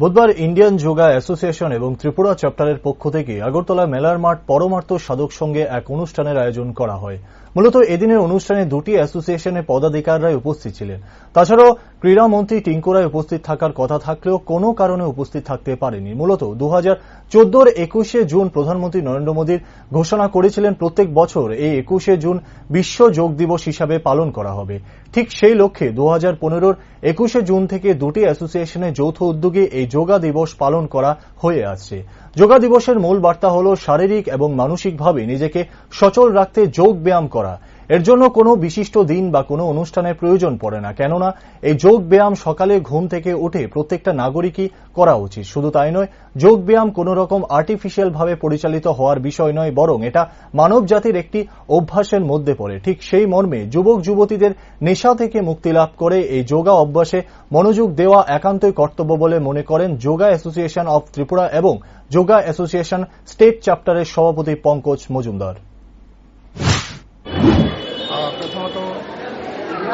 বুধবার Indian yoga association এবং ত্রিপুরা চ্যাপ্টারের পক্ষ থেকে আগরতলা মেলার মাঠ পরমার্থ সাধক সঙ্গে এক অনুষ্ঠানের আয়োজন করা হয়। মূলত এদিনের অনুষ্ঠানে দুটি অ্যাসোসিয়েশনের পদাধিকাররাই উপস্থিত ছিলেন। তাছাড়াও ক্রীড়ামন্ত্রী টিঙ্কুরাই উপস্থিত থাকার কথা থাকলেও কোনো কারণে উপস্থিত থাকতে পারেনি। মূলত দু হাজার চোদ্দোর একুশে জুন প্রধানমন্ত্রী নরেন্দ্র মোদীর ঘোষণা করেছিলেন, প্রত্যেক বছর এই একুশে জুন বিশ্ব যোগ দিবস হিসাবে পালন করা হবে। ঠিক সেই লক্ষ্যে দু হাজার পনেরোর একুশে জুন থেকে দুটি অ্যাসোসিয়েশনের যৌথ উদ্যোগে এই যোগা দিবস পালন করা হয়ে আছে। যোগা দিবসের মূল বার্তা হল শারীরিক এবং মানসিকভাবে নিজেকে সচল রাখতে যোগ ব্যায়াম করা। এর জন্য কোনো বিশিষ্ট দিন বা কোনো অনুষ্ঠানের প্রয়োজন পড়ে না। কেননা, এই যোগ ব্যায়াম সকালে ঘুম থেকে উঠে প্রত্যেকটা নাগরিকই করা উচিত। শুধু তাই নয়, যোগ ব্যায়াম কোন রকম আর্টিফিশিয়াল ভাবে পরিচালিত হওয়ার বিষয় নয়, বরং এটা মানব জাতির একটি অভ্যাসের মধ্যে পড়ে। ঠিক সেই মর্মে যুবক যুবতীদের নেশা থেকে মুক্তি লাভ করে এই যোগা অভ্যাসে মনোযোগ দেওয়া একান্তই কর্তব্য বলে মনে করেন যোগা অ্যাসোসিয়েশন অব ত্রিপুরা এবং যোগা অ্যাসোসিয়েশন স্টেট চ্যাপ্টারের সভাপতি পঙ্কজ মজুমদার।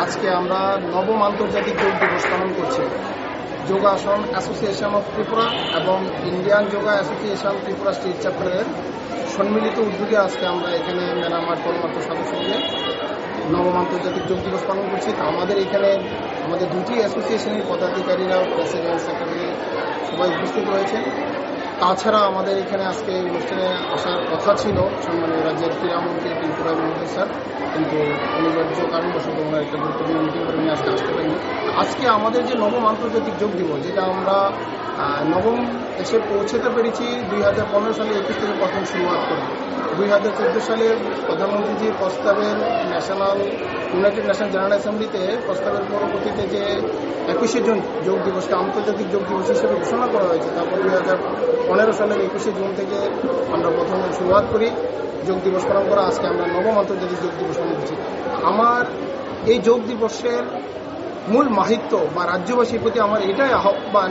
আজকে আমরা নবম আন্তর্জাতিক যোগ দিবস পালন করছি। যোগাসন অ্যাসোসিয়েশন অফ ত্রিপুরা এবং Indian yoga association Tripura state চ্যাপ্টারের সম্মিলিত উদ্যোগে আজকে আমরা এখানে মেলামার সাথে সঙ্গে নবম আন্তর্জাতিক যোগ দিবস পালন করছি। তা আমাদের এখানে আমাদের দুটি অ্যাসোসিয়েশনের পদাধিকারীরা, প্রেসিডেন্ট, সেক্রেটারি সবাই উপস্থিত রয়েছেন। তাছাড়া আমাদের এখানে আজকে এই অনুষ্ঠানে আসার কথা ছিল সম্মানীয় রাজ্যের ক্রীড়ামন্ত্রী ত্রিপুরা মন্ত্রী স্যার। কিন্তু অনিবার্য কারণবশত ওনার একটা গুরুত্বপূর্ণ মিটিং করে নিয়ে আজকে আসতে পারিনি। আজকে আমাদের যে নবম আন্তর্জাতিক যোগ দিবস, যেটা আমরা নবম এসে পৌঁছতে পেরেছি দুই হাজার পনেরো সালে একুশ থেকে প্রথম শুরুয়াত করি। দুই হাজার চোদ্দ সালের প্রধানমন্ত্রীজির প্রস্তাবের ন্যাশনাল ইউনাইটেড ন্যাশনাল জেনারেল অ্যাসেম্বলিতে প্রস্তাবের পরবর্তীতে যে একুশে জুন যোগ দিবসকে আন্তর্জাতিক যোগ দিবস হিসেবে ঘোষণা করা হয়েছে, তারপর দুই হাজার পনেরো সালের একুশে জুন থেকে আমরা প্রথমে শুরুয়াত করি যোগ দিবস করা আজকে আমরা নবম আন্তর্জাতিক যোগ দিবস পালন করছি। আমার এই যোগ দিবসের মূল মাহিত্য বা রাজ্যবাসীর প্রতি আমার এটাই আহ্বান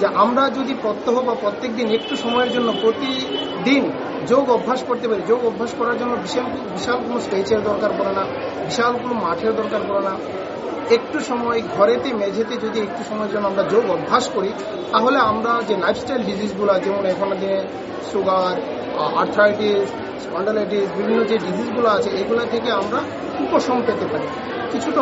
যে আমরা যদি প্রত্যহ বা প্রত্যেক দিন একটু সময়ের জন্য প্রতিদিন যোগ অভ্যাস করতে পারি। যোগ অভ্যাস করার জন্য বিশাল বিশাল কোনো স্টেজের দরকার পড়ে না, বিশাল কোনো মাঠের দরকার পড়ে না। একটু সময় ঘরেতে, মেঝেতে যদি একটু সময়ের জন্য আমরা যোগ অভ্যাস করি, তাহলে আমরা যে লাইফস্টাইল ডিজিজগুলো যেমন এখনের দিনে সুগার আর্থ্রাইটিস স্পন্ডালাইটিস বিভিন্ন যে ডিজিজগুলো আছে, এগুলো থেকে আমরা উপশম পেতে পারি। কিছুটা